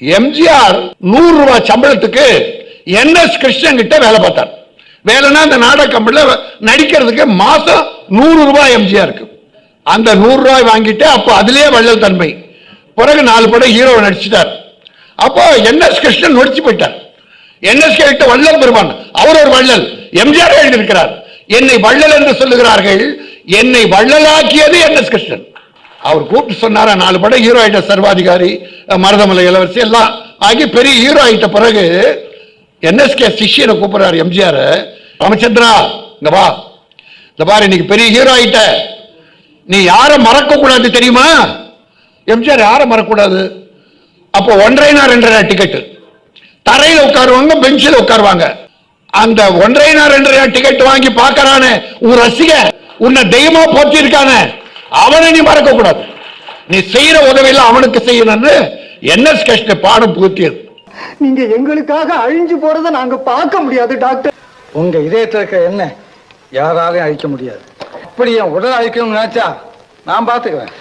எம்ஜிஆர் நூறு ரூபாய் சம்பளத்துக்கு என் எஸ் கிருஷ்ணன் கிட்ட வேலை பார்த்தார். வேலைன்னா அந்த நாடக கம்பெனியில் நடிக்கிறதுக்கு மாசம் நூறு ரூபாய் எம்ஜிஆருக்கு அந்த நூறு ரூபாய் வாங்கிட்டு அப்போ அதுலேயே வள்ளல் தன்மை. பிறகு நாலு படம் ஹீரோ நடிச்சிட்டார். அப்போ என் எஸ் கிருஷ்ணன் நொடிச்சு போயிட்டார். என் எஸ் கிட்ட வள்ளல் பெருமான் அவர் ஒரு வள்ளல். எம்ஜிஆர் எழுதியிருக்கிறார். என்னை வள்ளல் என்று சொல்லுகிறார்கள். என்னை வள்ளலாக்கியது என் எஸ் கிருஷ்ணன். அவர் கூப்பிட்டு சொன்னாரா நாலு படம் ஹீரோ ஆகிட்ட சர்வாதிகாரி மருதமலை இளவரசி எல்லாம் ஆகி பெரிய ஹீரோ ஆயிட்ட பிறகு என்எஸ்கே சிஷியனை கூப்பிடுறாரு எம்ஜிஆர். ராமச்சந்திரா இந்த வா. இந்த பாரு இன்னைக்கு பெரிய ஹீரோ ஆகிட்ட நீ யாரை மறக்கக்கூடாது தெரியுமா? எம்ஜிஆர் யாரை மறக்கக்கூடாது? அப்போ ஒன்றரைனா ரெண்டரை டிக்கெட்டு தரையில் உட்காருவாங்க பெஞ்சில் உட்காருவாங்க. அந்த ஒன்றரை ரெண்டரை டிக்கெட் வாங்கி பார்க்கறானே உன் ரசிக உன்னை தெய்வமா போற்றிருக்கானே. அவனை நீ மறக்க கூடாது நீ செய்யற உதவியெல்லாம் அவனுக்கு செய்யணும்னு என்எஸ் கிருஷ்ண பாடம் புகுத்தியது. நீங்க எங்களுக்காக அழிஞ்சு போறத நாங்க பார்க்க முடியாது டாக்டர். உங்க இதயத்துல இருக்க என்ன? யாராலையும் அழிக்க முடியாது. அப்படி என் உடல் அழிக்கணும்னு நினைச்சா நான் பாத்துக்கிறேன்